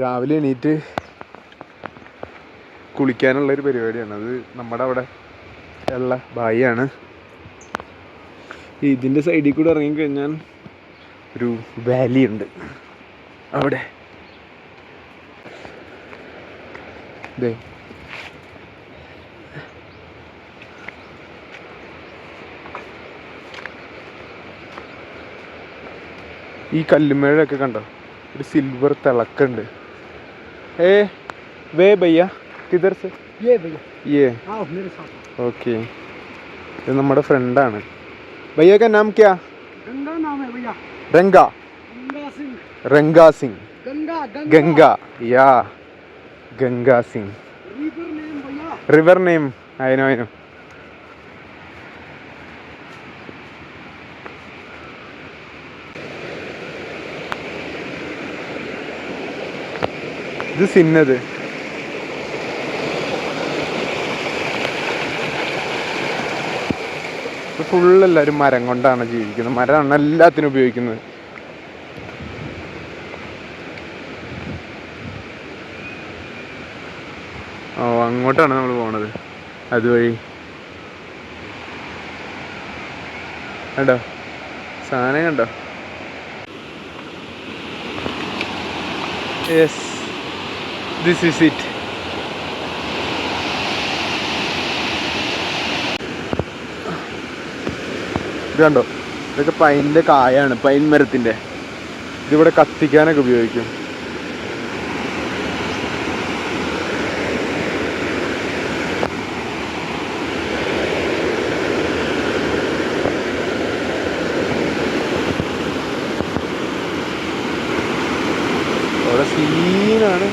രാവിലെ എണീറ്റ് കുളിക്കാനുള്ള ഒരു പരിപാടിയാണ്. അത് നമ്മുടെ അവിടെ ഉള്ള ബായിയാണ് ഇതിന്റെ സൈഡിൽ കൂടെ ഇറങ്ങിക്കഴിഞ്ഞാൽ ഒരു വാലി ഉണ്ട് അവിടെ ഈ കല്ലുമേഴൊക്കെ കണ്ടോ? ഒരു സിൽവർ തിളക്കുണ്ട്. ഏ വേ ഭയ്യ കിധർ സെ ये भैया ये आओ मेरे साथ ഓക്കെ ഇത് നമ്മുടെ ഫ്രണ്ടാണ് ഭയ്യ का नाम क्या गंगा नाम है भैया रंगा गंगा सिंह रंगा सिंह गंगा ഇത് സിന്നത്. ഫുള്ള് എല്ലാവരും മരം കൊണ്ടാണ് ജീവിക്കുന്നത്. മരമാണ് എല്ലാത്തിനും ഉപയോഗിക്കുന്നത്. ഓ അങ്ങോട്ടാണ് നമ്മൾ പോണത്. അതുവഴി. കണ്ടോ? സാധനം കണ്ടോ? യെസ്. ദിസ് ഈസ് ഇറ്റ് ഇത് കണ്ടോ? ഇതൊക്കെ പൈനിന്റെ കായാണ് പൈൻ മരത്തിന്റെ. ഇതിവിടെ കത്തിക്കാനൊക്കെ ഉപയോഗിക്കും അവിടെ സീനാണ്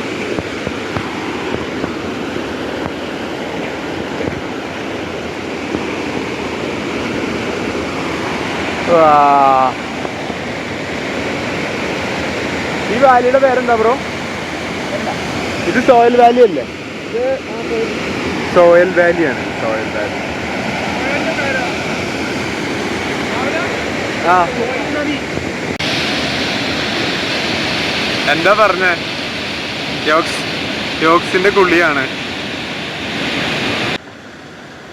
വാ. ഈ വാലിയുടെ പേരെന്താ ബ്രോ ഇത് സോയിൽ വാലി അല്ലേ? സോയിൽ വാലിയാണ് സോയിൽ വാലി ആ. എന്താ പറഞ്ഞേ? ജോക്സ് ജോക്സിന്റെ കുള്ളിയാണ്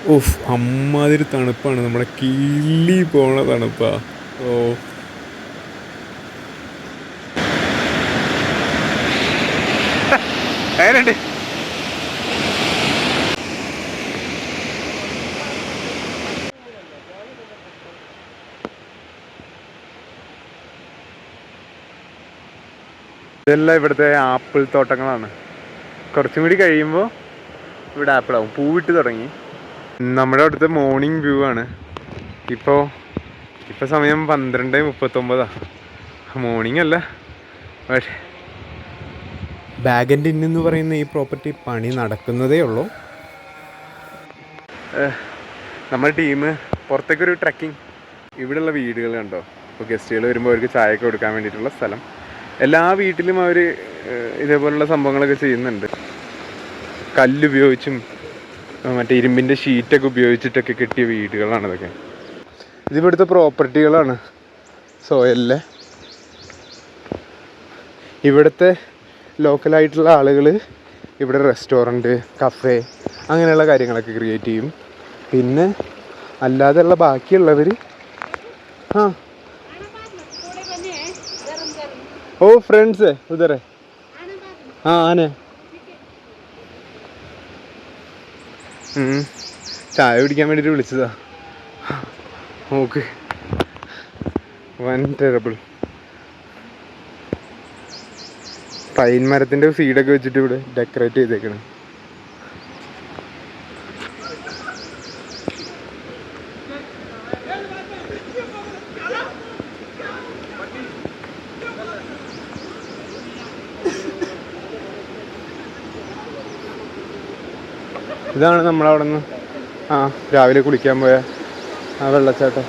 ഓഫ് അമ്മാതിരി തണുപ്പാണ്. നമ്മുടെ കില്ലി പോണ തണുപ്പാ. ഓ. ഇതെല്ലാം ഇവിടുത്തെ ആപ്പിൾ തോട്ടങ്ങളാണ്. കുറച്ചും കൂടി കഴിയുമ്പോൾ ഇവിടെ ആപ്പിൾ ആവും പൂവിട്ട് തുടങ്ങി. നമ്മുടെ അവിടുത്തെ മോർണിംഗ് വ്യൂ ആണ്. ഇപ്പോൾ ഇപ്പോൾ സമയം പന്ത്രണ്ട് മുപ്പത്തൊമ്പതാണ് മോർണിംഗ് അല്ല. പക്ഷേ ബാഗന്റെ ഇന്നെന്ന് പറയുന്ന ഈ പ്രോപ്പർട്ടി പണി നടക്കുന്നതേ ഉള്ളൂ. നമ്മുടെ ടീം പുറത്തേക്കൊരു ട്രക്കിംഗ് ഇവിടെയുള്ള വീടുകൾ കണ്ടോ? ഇപ്പോൾ ഗസ്റ്റുകൾ വരുമ്പോൾ അവർക്ക് ചായയൊക്കെ കൊടുക്കാൻ വേണ്ടിയിട്ടുള്ള സ്ഥലം. എല്ലാ വീട്ടിലും അവർ ഇതേപോലുള്ള സംഭവങ്ങളൊക്കെ ചെയ്യുന്നുണ്ട്. കല്ലുപയോഗിച്ചും മറ്റേ ഇരുമ്പിന്റെ ഷീറ്റൊക്കെ ഉപയോഗിച്ചിട്ടൊക്കെ കിട്ടിയ വീടുകളാണ് ഇതൊക്കെ. ഇതിവിടുത്തെ പ്രോപ്പർട്ടികളാണ്. സോയലിലെ. ഇവിടുത്തെ ലോക്കലായിട്ടുള്ള ആളുകൾ ഇവിടെ റെസ്റ്റോറന്റ് കഫേ അങ്ങനെയുള്ള കാര്യങ്ങളൊക്കെ ക്രിയേറ്റ് ചെയ്യും. പിന്നെ അല്ലാതെയുള്ള ബാക്കിയുള്ളവർ ആ गरम ഓ ഫ്രണ്ട്സ് ഉദരെ आना बाद में ആ ആനെ ഉം. ചായ കുടിക്കാൻ വേണ്ടിയിട്ട് വിളിച്ചതാ നോക്ക് വൻ ടെറബിൾ പൈൻ മരത്തിന്റെ സീഡൊക്കെ വെച്ചിട്ട് ഇവിടെ ഡെക്കറേറ്റ് ചെയ്തേക്കണം ഇതാണ് നമ്മളവിടെ നിന്ന് ആ രാവിലെ കുളിക്കാൻ പോയ ആ വെള്ളച്ചാട്ടം.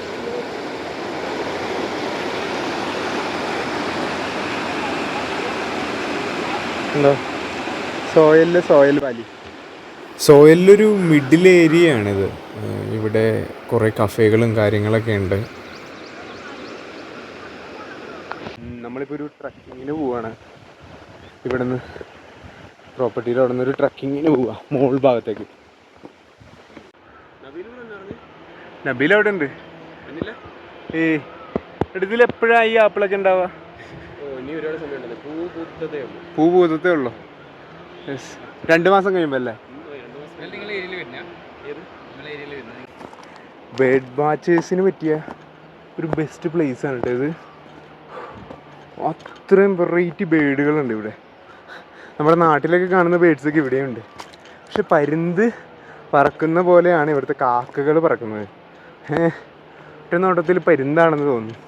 ഉണ്ടോ സോയലിൽ സോയൽ വാലി. സോയലിലൊരു മിഡിൽ ഏരിയ ആണിത് ഇവിടെ കുറേ കഫേകളും കാര്യങ്ങളൊക്കെ ഉണ്ട്. നമ്മളിപ്പോൾ ഒരു ട്രക്കിങ്ങിന് പോവാണ്. ഇവിടെ നിന്ന് പ്രോപ്പർട്ടിയുടെ അവിടെ നിന്ന് ഒരു ട്രക്കിങ്ങിന് പോവുക മോൾ ഭാഗത്തേക്ക്. നബീൽ അവിടെ ഉണ്ട് ഏ ഇതിൽ എപ്പോഴാ ഈ ആപ്പിളൊക്കെ ഉണ്ടാവുക? പൂ പൂത്തതേ ഉള്ളൂ. യെസ്. രണ്ട് മാസം കഴിയുമ്പോൾ അല്ലേ? ബേഡ് വാച്ചേഴ്സിന് പറ്റിയ ഒരു ബെസ്റ്റ് പ്ലേസ് ആണ് കേട്ടോ ഇത്. അത്രയും വെറൈറ്റി ബേഡുകളുണ്ട് ഇവിടെ. നമ്മുടെ നാട്ടിലൊക്കെ കാണുന്ന ബേഡ്സൊക്കെ ഇവിടെയുണ്ട്. പക്ഷെ പരുന്ത് പറക്കുന്ന പോലെയാണ് ഇവിടുത്തെ കാക്കകൾ പറക്കുന്നത്. ഒറ്റ നോട്ടത്തിൽ പരുന്താണെന്ന് തോന്നുന്നു.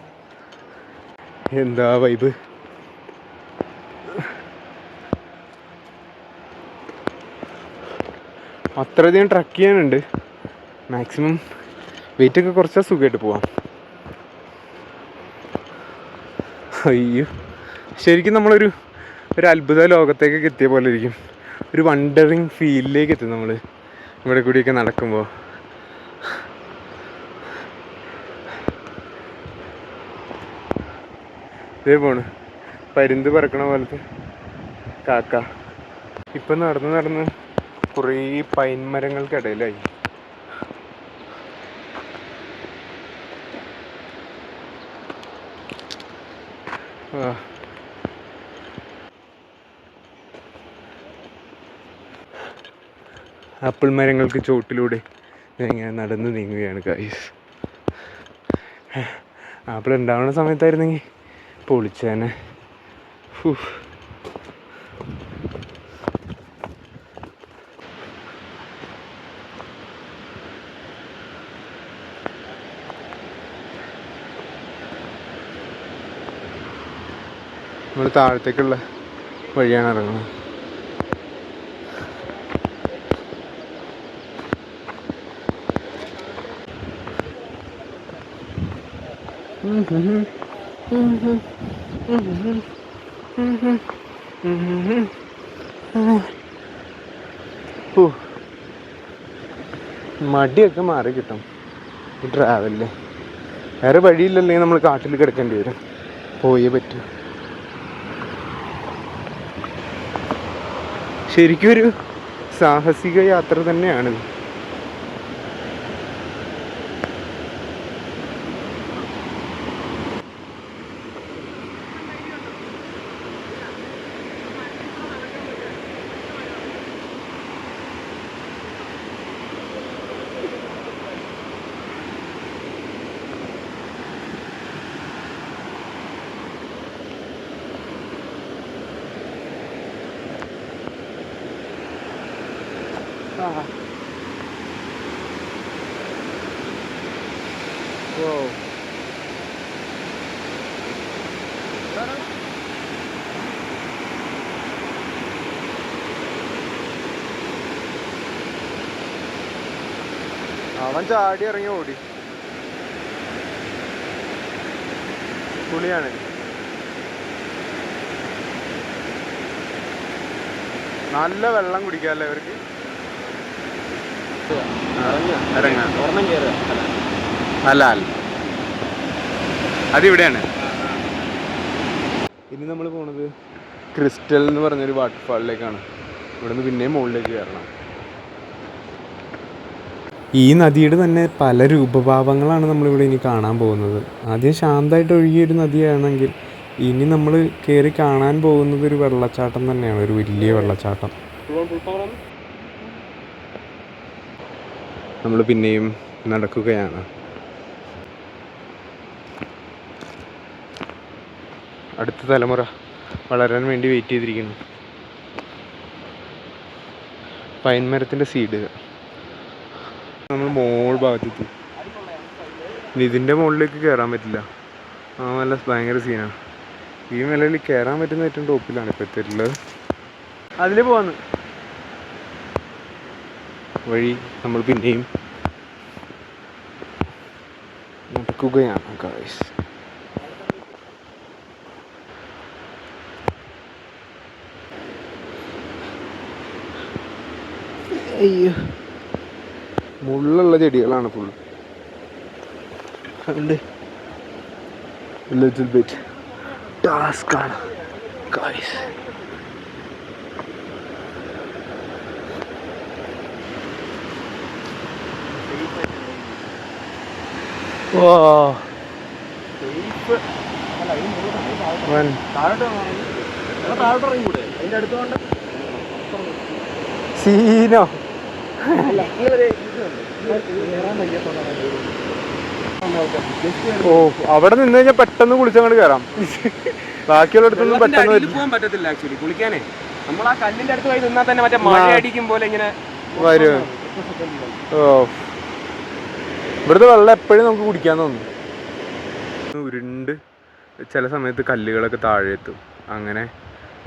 എന്താ വൈബ് അത്രയധികം ട്രക്ക് ചെയ്യാനുണ്ട്. മാക്സിമം വെയിറ്റ് ഒക്കെ കുറച്ചാൽ സുഖമായിട്ട് പോവാം. അയ്യോ. ശരിക്കും നമ്മളൊരു ഒരു അത്ഭുത ലോകത്തേക്കൊക്കെ എത്തിയ പോലെ ഇരിക്കും. ഒരു വണ്ടറിങ് ഫീലിലേക്ക് എത്തും നമ്മൾ ഇവിടെ കൂടിയൊക്കെ നടക്കുമ്പോൾ ഇതേ പോണ്. പരുന്ത് പറക്കണ പോലത്തെ കാക്ക. ഇപ്പം നടന്ന് നടന്ന് കുറേ പൈൻ മരങ്ങൾക്കിടയിലായി. ആപ്പിൾ മരങ്ങൾക്ക് ചോട്ടിലൂടെ ഇങ്ങനെ നടന്ന് നീങ്ങുകയാണ് കായ്സ് ആപ്പിൾ ഉണ്ടാവുന്ന സമയത്തായിരുന്നെങ്കിൽ പൊളിച്ചേനെ. നമ്മൾ താഴത്തേക്കുള്ള വഴിയാണ് ഇറങ്ങുന്നത് ഹോ. മടിയൊക്കെ മാറി കിട്ടും ഈ വേറെ വഴിയില്ലല്ലേ നമ്മൾ കാട്ടിൽ കിടക്കേണ്ടി വരും പോയേ പറ്റൂ ശരിക്കും ഒരു സാഹസിക യാത്ര തന്നെയാണിത് Whoa. അവൻ ചാടി ഇറങ്ങി ഓടി. പുളിയാണ് നല്ല വെള്ളം കുടിക്കാല്ലേ അവർക്ക് അല്ല അല്ല അതിവിടെയാണ്. ഇനി നമ്മൾ പോണത് ക്രിസ്റ്റൽ എന്ന് പറഞ്ഞൊരു വാട്ടർഫാളിലേക്കാണ്. ഇവിടെ നിന്ന് പിന്നെയും മുകളിലേക്ക് കയറണം. ഈ നദിയുടെ തന്നെ പല രൂപഭാവങ്ങളാണ് നമ്മളിവിടെ ഇനി കാണാൻ പോകുന്നത്. ആദ്യം ശാന്തമായിട്ട് ഒഴുകിയൊരു നദിയാണെങ്കിൽ ഇനി നമ്മൾ കയറി കാണാൻ പോകുന്നത് ഒരു വെള്ളച്ചാട്ടം തന്നെയാണ്. ഒരു വലിയ വെള്ളച്ചാട്ടം. നമ്മൾ പിന്നെയും നടക്കുകയാണ്. അടുത്ത തലമുറ വളരാൻ വേണ്ടി വെയിറ്റ് ചെയ്തിരിക്കുന്നു. പൈൻ മരത്തിന്റെ സീഡ് നമ്മൾ മോൾ ഭാഗത്തെത്തി. ഇതിന്റെ മുകളിലേക്ക് കയറാൻ പറ്റില്ല. ആ നല്ല ഭയങ്കര സീനാണ് ഈ മലയിൽ കയറാൻ പറ്റുന്ന ഏറ്റവും ടോപ്പിലാണ് ഇപ്പോൾ എത്തിയിട്ടുള്ളത് അതിൽ പോവാന്ന്. വഴി നമ്മൾ പിന്നെയും നടക്കുകയാണ് ഗായ്സ് അയ്യോ. മുള്ളുള്ള ചെടികളാണ് ഫുൾ ലിറ്റിൽ ബിറ്റ് ടാസ്ക് ആണ് ഗായ്സ് വൻ. സീനോ. ഓ അവിടെ നിന്ന് കഴിഞ്ഞാൽ പെട്ടെന്ന് കുളിച്ചങ്ങോട്ട് കയറാം ബാക്കിയുള്ള അടുത്തൊന്നും പെട്ടെന്ന് പോകാൻ പറ്റത്തില്ല ആക്ച്വലി കുളിക്കാനേ. നമ്മൾ ആ കല്ലിന്റെ അടുത്ത് പോയി നിന്നാൽ തന്നെ മറ്റേ മഴ അടിക്കും പോലെ ഇങ്ങനെ വരും ഓ ഇവിടുത്തെ വെള്ളം എപ്പോഴും നമുക്ക് കുടിക്കാൻ തോന്നും. ഉരുണ്ട് ചില സമയത്ത് കല്ലുകളൊക്കെ താഴെ എത്തും അങ്ങനെ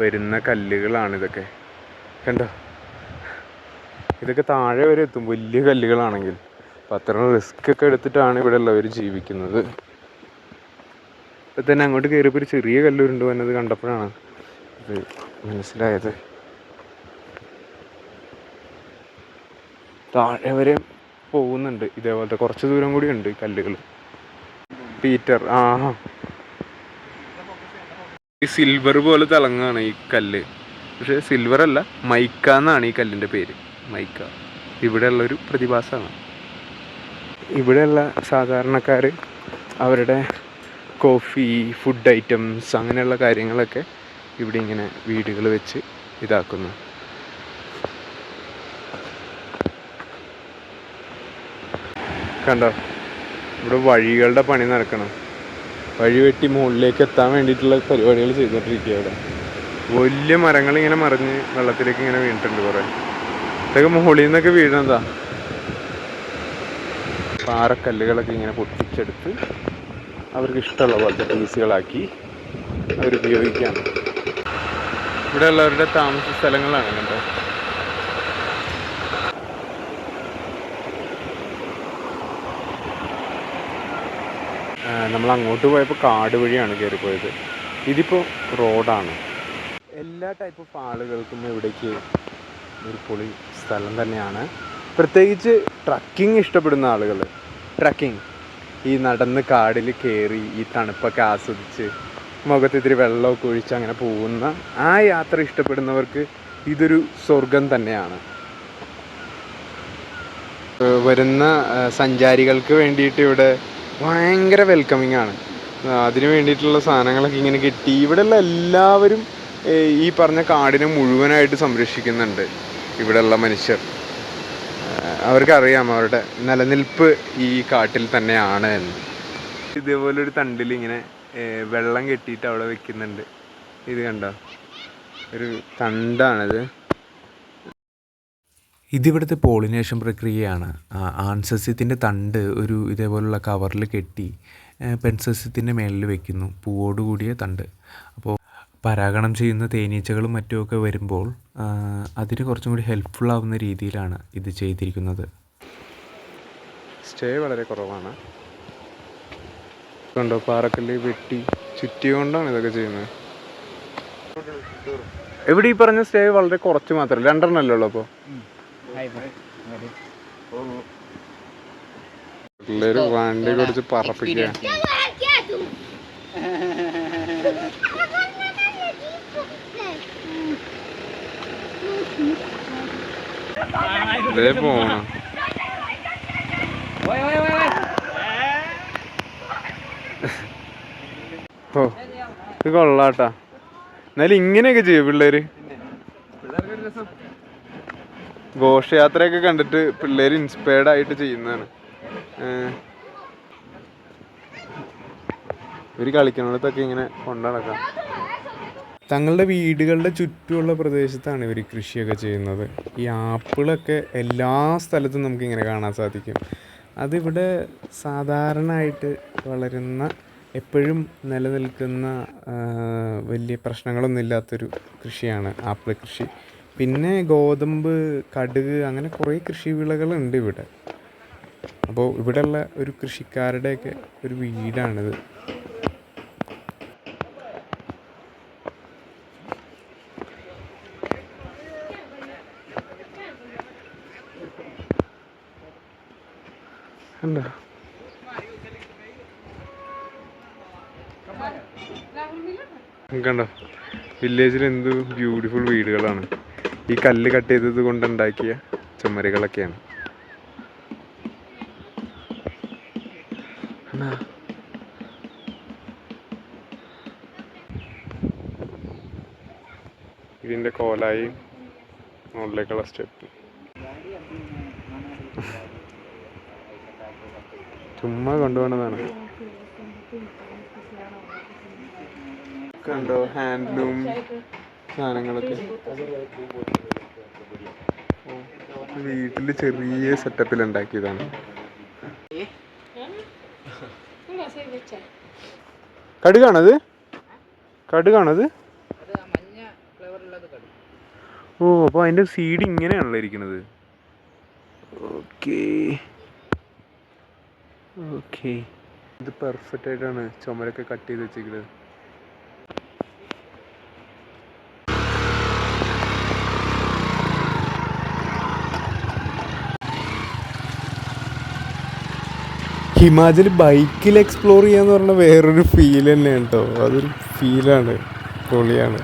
വരുന്ന കല്ലുകളാണ് ഇതൊക്കെ. കണ്ടോ? ഇതൊക്കെ താഴെ വരെ എത്തും. വലിയ കല്ലുകളാണെങ്കിൽ. അപ്പം അത്ര റിസ്ക് ഒക്കെ എടുത്തിട്ടാണ് ഇവിടെ ഉള്ളവർ ജീവിക്കുന്നത്. ഇപ്പം തന്നെ അങ്ങോട്ട് കയറിയപ്പോൾ ഒരു ചെറിയ കല്ലുരുണ്ട് വന്നത് കണ്ടപ്പോഴാണ് ഇത് മനസ്സിലായത്. താഴെ വരെ പോകുന്നുണ്ട്. ഇതേപോലത്തെ കുറച്ച് ദൂരം കൂടി ഉണ്ട് കല്ലുകൾ. പീറ്റർ ആ. ഈ സിൽവർ പോലെ തിളങ്ങാണ് ഈ കല്ല്. പക്ഷെ സിൽവർ അല്ല മൈക്ക എന്നാണ് ഈ കല്ലിന്റെ പേര്. മൈക്ക. ഇവിടെയുള്ള ഒരു പ്രതിഭാസമാണ്. ഇവിടെയുള്ള സാധാരണക്കാർ അവരുടെ കോഫി ഫുഡ് ഐറ്റംസ് അങ്ങനെയുള്ള കാര്യങ്ങളൊക്കെ ഇവിടെ ഇങ്ങനെ വീടുകൾ വെച്ച് ഇതാക്കുന്നു. കണ്ടോ? ഇവിടെ വഴികളുടെ പണി നടക്കണം. വഴി വെട്ടി മുകളിലേക്ക് എത്താൻ വേണ്ടിയിട്ടുള്ള പരിപാടികൾ ചെയ്തുകൊണ്ടിരിക്കുക ഇവിടെ. വലിയ മരങ്ങൾ ഇങ്ങനെ മറിഞ്ഞ് വെള്ളത്തിലേക്ക് ഇങ്ങനെ വീണിട്ടുണ്ട് കുറേ. ഇതൊക്കെ മുകളിൽ നിന്നൊക്കെ വീഴുന്നതാ. പാറക്കല്ലുകളൊക്കെ ഇങ്ങനെ പൊട്ടിച്ചെടുത്ത് അവർക്ക് ഇഷ്ടമുള്ള പോലത്തെ പീസുകളാക്കി അവരുപയോഗിക്കാം ഇവിടെ ഉള്ളവരുടെ താമസ സ്ഥലങ്ങളാണ് കണ്ടോ? നമ്മൾ അങ്ങോട്ട് പോയപ്പോൾ കാട് വഴിയാണ് കയറിപ്പോയത് ഇതിപ്പോൾ റോഡാണ്. എല്ലാ ടൈപ്പ് ഓഫ് ആളുകൾക്കും ഇവിടേക്ക് ഒരു പൊളി സ്ഥലം തന്നെയാണ്. പ്രത്യേകിച്ച് ട്രക്കിംഗ് ഇഷ്ടപ്പെടുന്ന ആളുകൾ ട്രക്കിംഗ് ഈ നടന്ന് കാടിൽ കയറി ഈ തണുപ്പൊക്കെ ആസ്വദിച്ച് മുഖത്ത് ഇത്തിരി വെള്ളമൊക്കെ ഒഴിച്ച് അങ്ങനെ പോകുന്ന ആ യാത്ര ഇഷ്ടപ്പെടുന്നവർക്ക് ഇതൊരു സ്വർഗം തന്നെയാണ്. വരുന്ന സഞ്ചാരികൾക്ക് വേണ്ടിയിട്ട് ഇവിടെ ഭയങ്കര വെൽക്കമിങ് ആണ്. അതിന് വേണ്ടിയിട്ടുള്ള സാധനങ്ങളൊക്കെ ഇങ്ങനെ കിട്ടി. ഇവിടെയുള്ള എല്ലാവരും ഈ പറഞ്ഞ കാടിനെ മുഴുവനായിട്ട് സംരക്ഷിക്കുന്നുണ്ട് ഇവിടെയുള്ള മനുഷ്യർ. അവർക്കറിയാം അവരുടെ നിലനിൽപ്പ് ഈ കാട്ടിൽ തന്നെയാണ് എന്ന്. ഇതേപോലെ ഒരു തണ്ടിൽ ഇങ്ങനെ വെള്ളം കെട്ടിയിട്ട് അവിടെ വെക്കുന്നുണ്ട്. ഇത് കണ്ടോ? ഒരു തണ്ടാണിത്. ഇതിവിടുത്തെ പോളിനേഷൻ പ്രക്രിയയാണ്. ആൺസസ്യത്തിന്റെ തണ്ട് ഒരു ഇതേപോലുള്ള കവറിൽ കെട്ടി പെൺസസ്യത്തിന്റെ മേളിൽ വെക്കുന്നു പൂവോട് കൂടിയ തണ്ട്. അപ്പോൾ പരാഗണം ചെയ്യുന്ന തേനീച്ചകളും മറ്റുമൊക്കെ വരുമ്പോൾ അതിന് കുറച്ചും കൂടി ഹെൽപ്ഫുൾ ആവുന്ന രീതിയിലാണ് ഇത് ചെയ്തിരിക്കുന്നത്. സ്റ്റേ വളരെ കുറവാണ്. കണ്ടോ പാറക്കല്ല് വെട്ടി ചുറ്റിക്കൊണ്ടാണ് ഇതൊക്കെ ചെയ്യുന്നത്. എവിടെ ഈ പറഞ്ഞ സ്റ്റേ വളരെ കുറച്ച് മാത്രമല്ല രണ്ടെണ്ണല്ലേ ഉള്ളൂ അപ്പോൾ പിള്ളേര് വണ്ടി കുടിച്ച് പറപ്പിക്കുക. ഇതേ പോണം. ഓ ഇത് കൊള്ളാട്ടാ. എന്നാലും ഇങ്ങനെയൊക്കെ ചെയ്യും പിള്ളേര്? ഘോഷയാത്രയൊക്കെ കണ്ടിട്ട് പിള്ളേർ ഇൻസ്പയർഡ് ആയിട്ട് ചെയ്യുന്നതാണ്. ഇവർ കളിക്കുന്നിടത്തൊക്കെ ഇങ്ങനെ കൊണ്ടു നടക്കാം. തങ്ങളുടെ വീടുകളുടെ ചുറ്റുമുള്ള പ്രദേശത്താണ് ഇവർ കൃഷിയൊക്കെ ചെയ്യുന്നത്. ഈ ആപ്പിളൊക്കെ എല്ലാ സ്ഥലത്തും നമുക്ക് ഇങ്ങനെ കാണാൻ സാധിക്കും. അതിവിടെ സാധാരണയായിട്ട് വളരുന്ന എപ്പോഴും നിലനിൽക്കുന്ന വലിയ പ്രശ്നങ്ങളൊന്നും ഇല്ലാത്തൊരു കൃഷിയാണ് ആപ്പിൾ കൃഷി. പിന്നെ ഗോതമ്പ് കടുക് അങ്ങനെ കുറേ കൃഷി വിളകളുണ്ട് ഇവിടെ. അപ്പോൾ ഇവിടെയുള്ള ഒരു കൃഷിക്കാരുടെയൊക്കെ ഒരു വീടാണിത്. കണ്ടോ? വില്ലേജിൽ എന്ത് ബ്യൂട്ടിഫുൾ വീടുകളാണ്. ഈ കല്ല് കട്ട് ചെയ്തത് കൊണ്ടുണ്ടാക്കിയ ചുമരുകളൊക്കെയാണ്. ഇതിന്റെ കോലായി മുകളിലേക്കുള്ള സ്റ്റെപ്പ്. ചുമ്മാ കൊണ്ടുപോകണതാണ് കണ്ടോ? ഹാൻഡ്ലൂം സാധനങ്ങളൊക്കെ. വീട്ടിൽ ചെറിയ സെറ്റപ്പിൽ ഉണ്ടാക്കിയതാണ്. കടുകാണത്? കടുകാണത്? ഓ അപ്പോൾ അതിന്റെ സീഡ് ഇങ്ങനെയാണല്ലോ ഇരിക്കുന്നത് ഓക്കേ ഓക്കേ ഇത് പെർഫെക്റ്റ് ആയിട്ടാണ് ചുമരൊക്കെ കട്ട് ചെയ്ത് വെച്ചിരിക്കുന്നത് ഹിമാചൽ ബൈക്കിൽ എക്സ്പ്ലോർ ചെയ്യാന്ന് പറഞ്ഞാൽ വേറൊരു ഫീൽ തന്നെയാണ് കേട്ടോ അതൊരു ഫീലാണ് പൊളിയാണ്.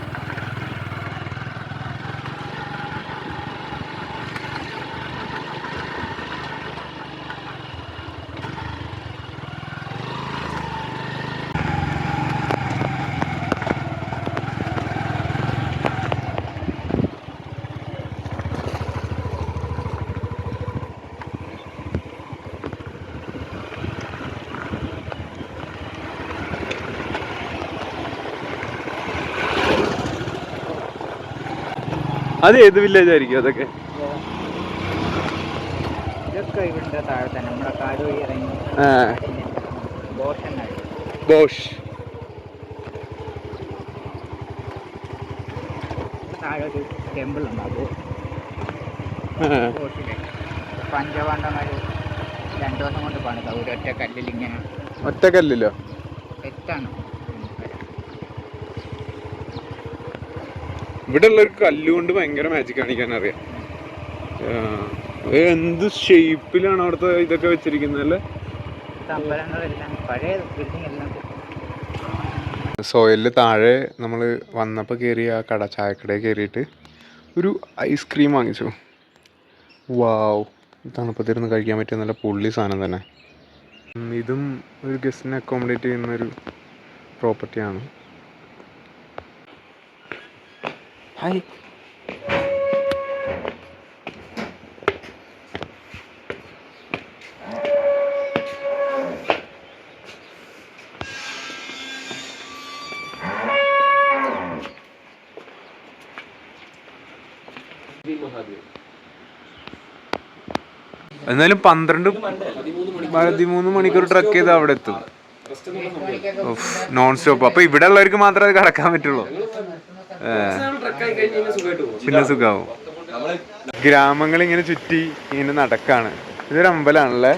അത് ഏത് വില്ലേജ് ആയിരിക്കും അതൊക്കെ? ഇതൊക്കെ ഇവിടെ താഴെ തന്നെ നമ്മുടെ കാട് വഴി ഇറങ്ങി ആ. ദോഷങ്ങൾ ബോഷ്. താഴെ ഒരു ടെമ്പിൾ ഉണ്ട് അത് ദോഷിലെ പഞ്ചപാണ്ഡവന്മാർ രണ്ടു ദിവസം കൊണ്ട് പണിതാ ഒരു ഒറ്റ കല്ലിൽ ഇങ്ങനെ ഒറ്റക്കല്ലോ തെറ്റാണ് ഇവിടെ ഉള്ളവർക്ക് കല്ലുകൊണ്ട് ഭയങ്കര മാജിക് കാണിക്കാൻ അറിയാം. എന്ത് ഷേപ്പിലാണ് അവിടുത്തെ ഇതൊക്കെ വെച്ചിരിക്കുന്നത് അല്ലേ? സോയലിൽ സോയിലിൽ താഴെ നമ്മൾ വന്നപ്പോൾ കേറി ആ കട ചായക്കടയിൽ കയറിയിട്ട് ഒരു ഐസ്ക്രീം വാങ്ങിച്ചു. വാവ് തണുപ്പത്തിരുന്ന് കഴിക്കാൻ പറ്റിയ നല്ല പുള്ളി സാധനം തന്നെ. ഇതും ഒരു ഗസ്റ്റിനെ അക്കോമഡേറ്റ് ചെയ്യുന്ന ഒരു പ്രോപ്പർട്ടിയാണ് ഹായ് എന്നാലും പന്ത്രണ്ട് പതിമൂന്ന് മണിക്കൂർ ട്രക്ക് ചെയ്ത് അവിടെ എത്തും. നോൺ സ്റ്റോപ്പ് അപ്പൊ ഇവിടെ ഉള്ളവർക്ക് മാത്രമേ അത് കടക്കാൻ പറ്റുള്ളൂ. ഏ. പിന്നെ സുഖാവും ഗ്രാമങ്ങൾ ഇങ്ങനെ ചുറ്റി ഇങ്ങനെ നടക്കാണ്. ഇതൊരു അമ്പലാണല്ലേ?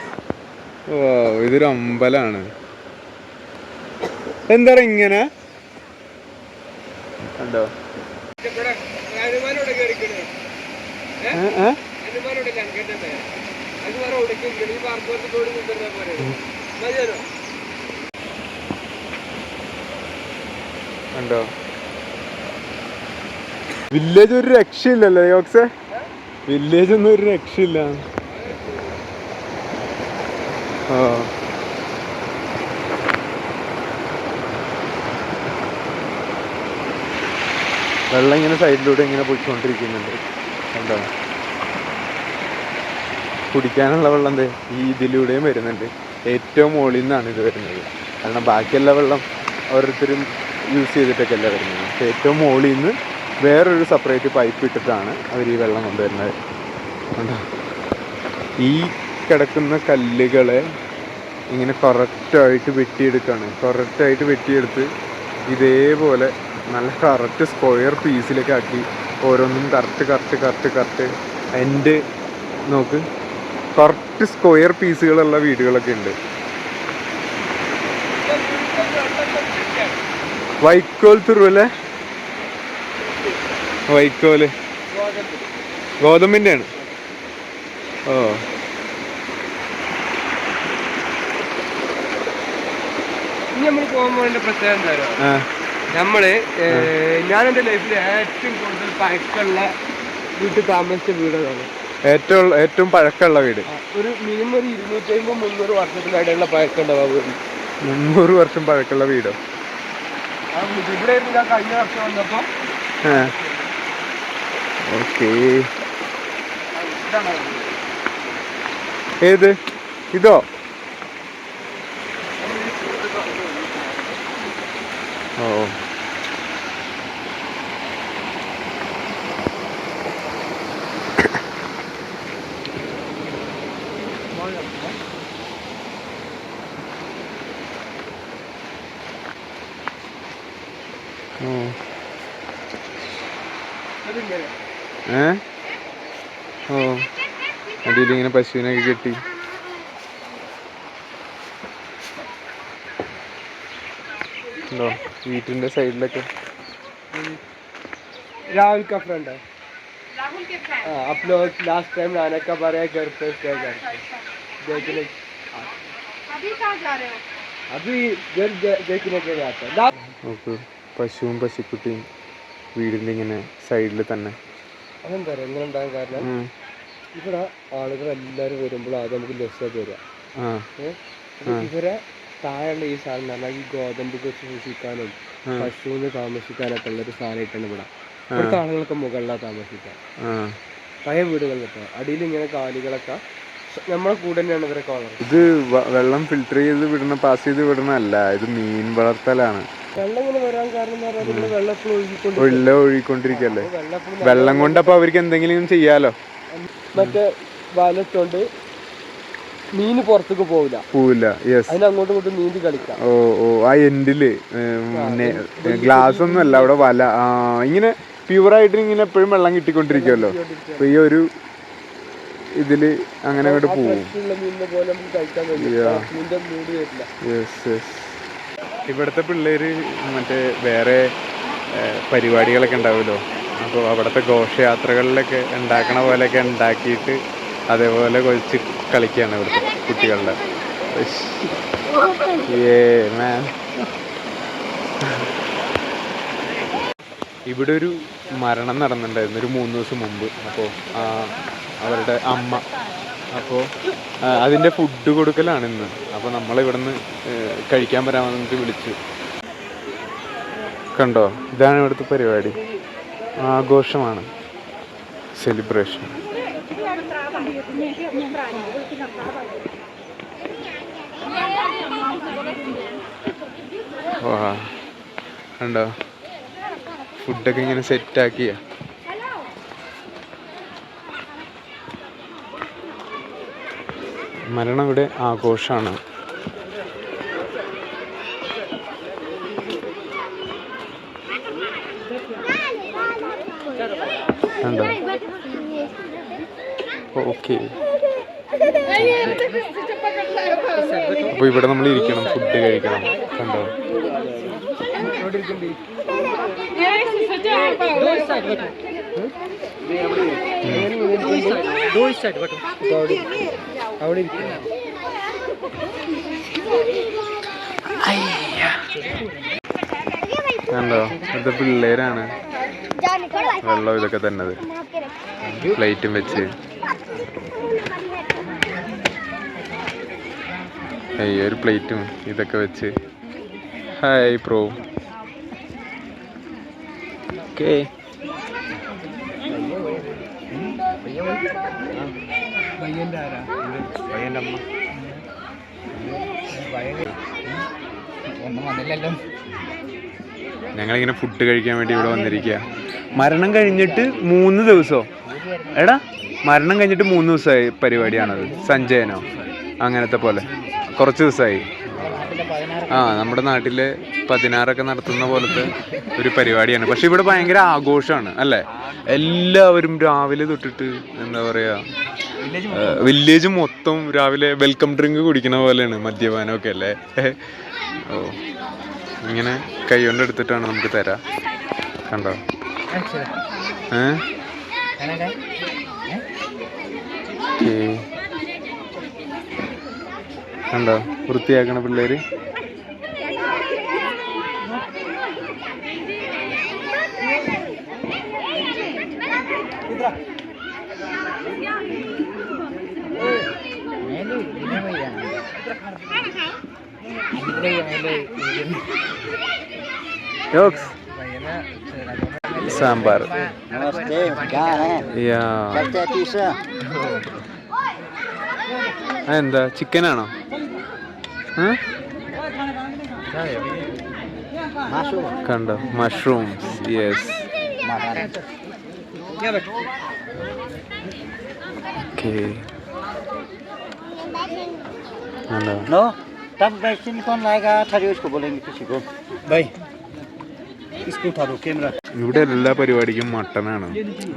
ഓ ഇതൊരു അമ്പലാണ്. എന്താ ഇങ്ങനെ? ഉണ്ടോ ഉണ്ടോ വില്ലേജ് ഒരു രക്ഷയില്ലല്ലോ യോക്സേ. വില്ലേജ് ഒന്നും ഒരു രക്ഷയില്ല. ആ. വെള്ളം ഇങ്ങനെ സൈഡിലൂടെ ഇങ്ങനെ പോയിക്കൊണ്ടിരിക്കുന്നുണ്ട്. കണ്ടോ? കുടിക്കാനുള്ള വെള്ളം ദേ ഈ ഇതിലൂടെയും വരുന്നുണ്ട്. ഏറ്റവും മുകളിൽ നിന്നാണ് ഇത് വരുന്നത്. കാരണം ബാക്കിയുള്ള വെള്ളം ഓരോരുത്തരും യൂസ് ചെയ്തിട്ടൊക്കെ അല്ല വരുന്നത് ഏറ്റവും മുകളിൽ നിന്ന് വേറൊരു സെപ്പറേറ്റ് പൈപ്പ് ഇട്ടിട്ടാണ് അവർ ഈ വെള്ളം കൊണ്ടുവരുന്നത്. കണ്ടോ? ഈ കിടക്കുന്ന കല്ലുകളെ ഇങ്ങനെ കറക്റ്റായിട്ട് വെട്ടിയെടുക്കുകയാണ്. കറക്റ്റായിട്ട് വെട്ടിയെടുത്ത് ഇതേപോലെ നല്ല കറക്റ്റ് സ്ക്വയർ പീസിലൊക്കെ ആക്കി ഓരോന്നും കറക്റ്റ് കറക്റ്റ് കറക്റ്റ് കറക്റ്റ്. എന്റെ നോക്ക് കറക്റ്റ് സ്ക്വയർ പീസുകളുള്ള വീടുകളൊക്കെ ഉണ്ട്. വൈക്കോൽ തുറു അല്ലേ വൈക്കോൽ. ഗോതമ്പിന്റെ ആണ് ഓ. ഇനി നമ്മൾ പോകുമ്പോൾ പ്രത്യേകത എന്താ അറിയോ? നമ്മൾ ഞാൻ എന്റെ ലൈഫിൽ ഏറ്റവും കൂടുതൽ പഴക്കമുള്ള വീട്ടിൽ താമസിച്ച വീടാണ് ഏറ്റവും ഏറ്റവും പഴക്കമുള്ള വീട്. ഒരു മിനിമം ഒരു ഇരുന്നൂറ്റി അമ്പത് മുന്നൂറ് വർഷത്തിനിടയുള്ള പഴക്കമുണ്ടാവും ആ വീട് മുന്നൂറ് വർഷം പഴക്കമുള്ള വീടോ? ഇവിടെ കഴിഞ്ഞ വർഷം വന്നപ്പോ ഓക്കേ. ഏത്? ഇതോ? ഓ അതിങ്ങനെ. ഏ ഓ അടിയിലിങ്ങനെ പശുവിനൊക്കെ കെട്ടി ഉണ്ടോ വീട്ടിന്റെ സൈഡിലൊക്കെ राहुल का फ्रेंड है राहुल के फ्रेंड हाँ आप लोग लास्ट टाइम आने का बारे घर पे स्टे करके देखने अभी कहाँ जा रहे हो अभी घर दे- देखने के लिए आता है ला- നോക്ക് പശുവും പശുക്കുട്ടിയും വീടിന്റെ ഇങ്ങനെ സൈഡിൽ തന്നെ അതെന്താ പറയുക എങ്ങനെ ഉണ്ടാകാൻ കാരണം ഉം. ഇവിടെ ആളുകൾ എല്ലാവരും വരുമ്പോൾ ആദ്യം നമുക്ക് ആ. ഏഹ് ഇവരെ താഴെയുള്ള ഈ സാധനം എന്ന് പറഞ്ഞാൽ ഈ ഗോതമ്പ് കൃഷി സൂക്ഷിക്കാനും പശുവിന് താമസിക്കാനൊക്കെ ഉള്ള ഒരു സാധനമായിട്ടാണ് ഇവിടെ. ഇവിടുത്തെ ആളുകളൊക്കെ മുകളിലാണ് താമസിക്കുക. ആ. പഴയ വീടുകളിൽ കേട്ടോ അടിയിൽ ഇങ്ങനെ കാലികളൊക്കെ നമ്മളെ കൂടെ തന്നെയാണ് ഇവരൊക്കെ വളർന്നത് ഇത് വെള്ളം ഫിൽട്ടർ ചെയ്ത് വിടുന്ന പാസ് ചെയ്ത് വിടണല്ല ഇത് മീൻ വളർത്തലാണ്. വെള്ളം ഇങ്ങനെ വരാൻ കാരണം വെള്ളം ഒഴുകിക്കൊണ്ടിരിക്കല്ലേ വെള്ളം എപ്പോഴും വെള്ളം കൊണ്ട് അപ്പൊ അവർക്ക് എന്തെങ്കിലും ചെയ്യാലോ? മറ്റേ വലത്തോണ്ട് മീന് പുറത്തേക്ക് പോവില്ല. പോവില്ല. യെസ് അതിന് അങ്ങോട്ടും ഇങ്ങോട്ടും നീന്തി കളിക്കാം. ഓ ഓ ആ എൻഡിൽ ഗ്ലാസ് ഒന്നും അല്ല അവിടെ വല ആ ഇങ്ങനെ പ്യുവറായിട്ട് ഇങ്ങനെ എപ്പോഴും വെള്ളം കിട്ടിക്കൊണ്ടിരിക്കുമല്ലോ അപ്പൊ ഈ ഒരു ഇതിൽ അങ്ങനെ അങ്ങോട്ട് പോവും. ഇവിടുത്തെ പിള്ളേര് മറ്റേ വേറെ പരിപാടികളൊക്കെ ഉണ്ടാവുമല്ലോ? അപ്പോൾ അവിടുത്തെ ഘോഷയാത്രകളിലൊക്കെ ഉണ്ടാക്കണ പോലെയൊക്കെ ഉണ്ടാക്കിയിട്ട് അതേപോലെ കൊഴിച്ച് കളിക്കുകയാണ് ഇവിടുത്തെ കുട്ടികളുടെ. മാൻ ഇവിടെ ഒരു മരണം നടന്നിട്ടുണ്ടായിരുന്നു ഒരു മൂന്ന് ദിവസം മുമ്പ്. അപ്പോൾ അവരുടെ അമ്മ. അപ്പോൾ അതിന്റെ ഫുഡ് കൊടുക്കലാണ് ഇന്ന്. അപ്പോൾ നമ്മൾ ഇവിടുന്ന് കഴിക്കാൻ വരാമെന്ന് വിളിച്ചു. കണ്ടോ? ഇതാണ് ഇവിടുത്തെ പരിപാടി. ആഘോഷമാണ്. സെലിബ്രേഷൻ വാ. ഫുഡൊക്കെ ഇങ്ങനെ സെറ്റാക്കിയ. മരണം ഇവിടെ ആഘോഷമാണ് കണ്ടോ ഓക്കെ. അപ്പൊ ഇവിടെ നമ്മൾ ഇരിക്കണം ഫുഡ് കഴിക്കണം. കണ്ടോ? അവിടെ ഇരിക്കും കണ്ടോ? ഇവിടുത്തെ പിള്ളേരാണ്. വെള്ളം ഇതൊക്കെ തന്നത്. പ്ലേറ്റും വെച്ച്. ഏയ് ഒരു പ്ലേറ്റും ഇതൊക്കെ വെച്ച്. ഹായ് പ്രോ ഓക്കേ ഞങ്ങളിങ്ങനെ ഫുഡ് കഴിക്കാൻ വേണ്ടി ഇവിടെ വന്നിരിക്കുക മരണം കഴിഞ്ഞിട്ട് മൂന്ന് ദിവസോ. എടാ മരണം കഴിഞ്ഞിട്ട് മൂന്ന് ദിവസമായി പരിപാടിയാണത്. സഞ്ജയനോ അങ്ങനത്തെ പോലെ. കുറച്ച് ദിവസമായി. ആ നമ്മുടെ നാട്ടിൽ പതിനാറൊക്കെ നടത്തുന്ന പോലത്തെ ഒരു പരിപാടിയാണ്. പക്ഷെ ഇവിടെ ഭയങ്കര ആഘോഷമാണ് അല്ലേ? എല്ലാവരും രാവിലെ തൊട്ടിട്ട് എന്താ പറയാ വില്ലേജ് മൊത്തം. രാവിലെ വെൽക്കം ഡ്രിങ്ക് കുടിക്കുന്ന പോലെയാണ് മദ്യപാനമൊക്കെ അല്ലേ? ഓ ഇങ്ങനെ കൈ കൊണ്ട് എടുത്തിട്ടാണ് നമുക്ക് തരാം. കണ്ടോ? ഏ. കണ്ടോ വൃത്തിയാക്കണ പിള്ളേർ സാമ്പാർ. എന്താ ചിക്കനാണോ കണ്ടോ മഷ്റൂംസ് യെസ് ഓക്കെ കണ്ടോ नो तब वैक्सीन कौन लाएगा अठारह उसको बोलेंगे किसी को भाई इसको उठा दो कैमरा ഇവിടെ എല്ലാ പരിപാടിക്കും മട്ടനാണ്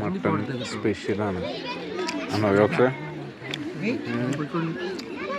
മട്ടൺ സ്പെഷ്യലാണ് ആണോ യോക്സ് दाल करी के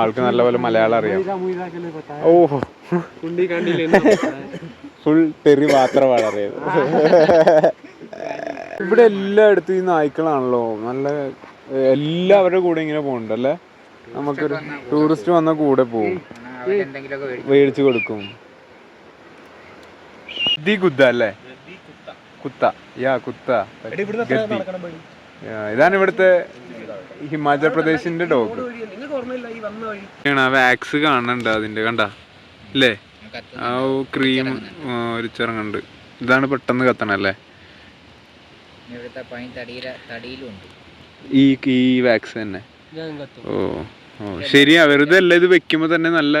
ആൾക്ക് നല്ലപോലെ മലയാളം അറിയാം. ഓഹോ. ഫുൾ തെറി മാത്രമാണ് അറിയത് ഇവിടെ എല്ലായിടത്തും ഈ നായ്ക്കളാണല്ലോ. നല്ല എല്ലാവരുടെ കൂടെ ഇങ്ങനെ പോകുന്നുണ്ട് അല്ലേ നമുക്കൊരു ടൂറിസ്റ്റ് വന്ന കൂടെ പോകും മേടിച്ചു കൊടുക്കും. ദി കുത്ത അല്ലേ? കുത്ത. യാ കുത്ത. ഇതാണ് ഇവിടുത്തെ ഹിമാചൽ പ്രദേശിന്റെ ഡോഗ്. വാക്സ് കാണണ്ട അതിന്റെ കണ്ട? അല്ലേ ആ ക്രീം ഒരു ചിറങ്ങുണ്ട് ഇതാണ് പെട്ടെന്ന് കത്തണല്ലേ ഈ ഈ വാക്സ് തന്നെ. ഞാൻ കത്തും. ഓ ഓ ശരിയാ വെറുതെ അല്ല ഇത് വെക്കുമ്പോ തന്നെ നല്ല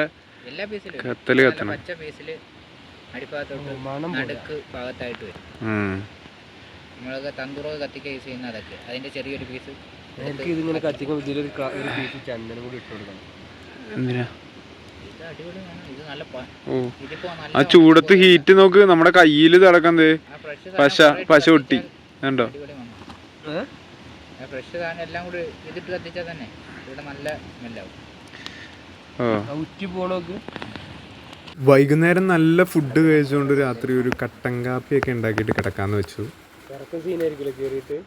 കത്തൽ കത്തണം. മണം ഭാഗത്തായിട്ട് വരും. ഉം. നമ്മളൊക്കെ തന്തൂറൊക്കെ കത്തിക്ക യൂസ് ചെയ്യുന്ന അതൊക്കെ. അതിന്റെ ചെറിയൊരു പീസ് എനിക്ക് ഇതിങ്ങനെ കത്തിക്കുമ്പോൾ ഇതിലൊരു ഒരു പീസ് ചന്ദനം കൂടി ഇട്ട് കൊടുക്കണം. എന്തിനാ? നല്ല ആ ചൂടത്ത് ഹീറ്റ് നോക്ക്. നമ്മുടെ കയ്യിൽ തിളക്കുന്നത് ഫ്രഷ് പശ പശ ഒട്ടി കണ്ടോ? ഫ്രഷ് സാധനം എല്ലാം കൂടി ഇതിട്ട് കത്തിച്ചാൽ തന്നെ ഇവിടെ നല്ല സ്മെല്ലാവും. ഉറ്റി പോണോക്ക് വൈകുന്നേരം നല്ല ഫുഡ് കഴിച്ചുകൊണ്ട് രാത്രി ഒരു കട്ടൻ കാപ്പിയൊക്കെ ഉണ്ടാക്കിയിട്ട് കിടക്കാന്ന് വെച്ചു. ഇറക്കം സീനായിരിക്കില്ല കയറിയിട്ട്